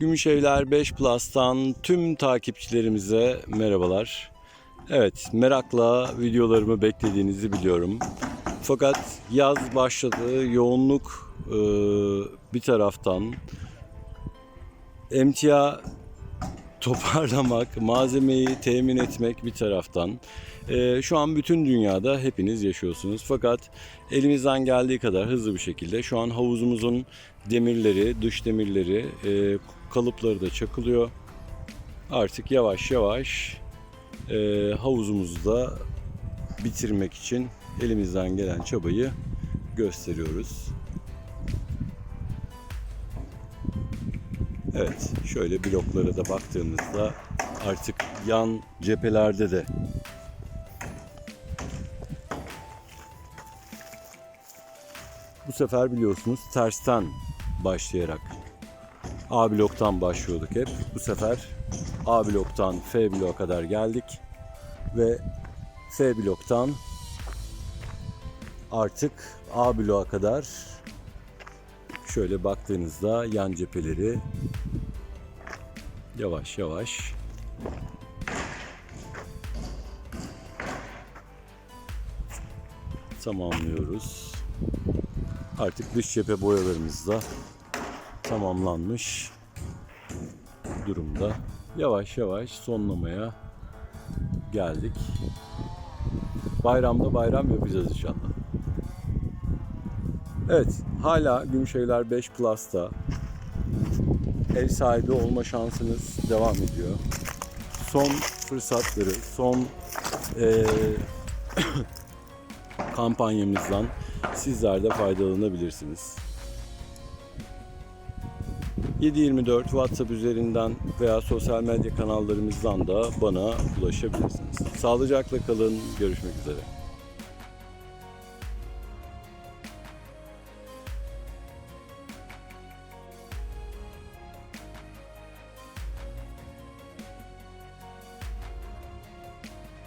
Gümüşevler 5 Plus'tan tüm takipçilerimize merhabalar. Evet, merakla videolarımı beklediğinizi biliyorum. Fakat yaz başladı, yoğunluk bir taraftan, emtia toparlamak, malzemeyi temin etmek bir taraftan. Ee, şu an bütün dünyada hepiniz yaşıyorsunuz. Fakat elimizden geldiği kadar hızlı bir şekilde şu an havuzumuzun demirleri, dış demirleri, e, kalıpları da çakılıyor. Artık yavaş yavaş e, havuzumuzu da bitirmek için elimizden gelen çabayı gösteriyoruz. Evet, şöyle bloklara da baktığımızda artık yan cephelerde de bu sefer biliyorsunuz tersten başlayarak A bloktan başlıyorduk hep. Bu sefer A bloktan F bloğa kadar geldik ve F bloktan artık A bloğa kadar şöyle baktığınızda yan cepheleri yavaş yavaş tamamlıyoruz. Artık dış cephe boyalarımız da tamamlanmış durumda. Yavaş yavaş sonlamaya geldik. Bayramda bayram yapacağız inşallah. Evet, hala Gümüşevler 5 Plus'ta ev sahibi olma şansınız devam ediyor. Son fırsatları, son eee, kampanyamızdan sizler de faydalanabilirsiniz. 724 WhatsApp üzerinden veya sosyal medya kanallarımızdan da bana ulaşabilirsiniz. Sağlıcakla kalın, görüşmek üzere.